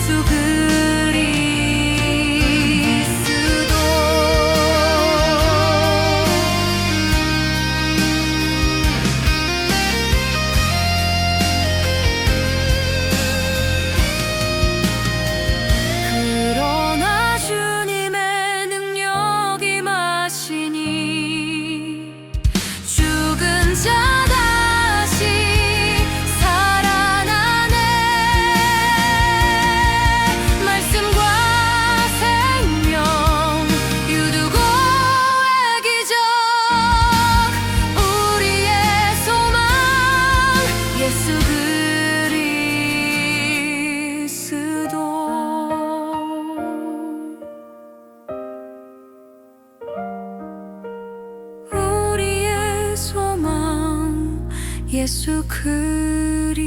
すぐ 예수 그리스도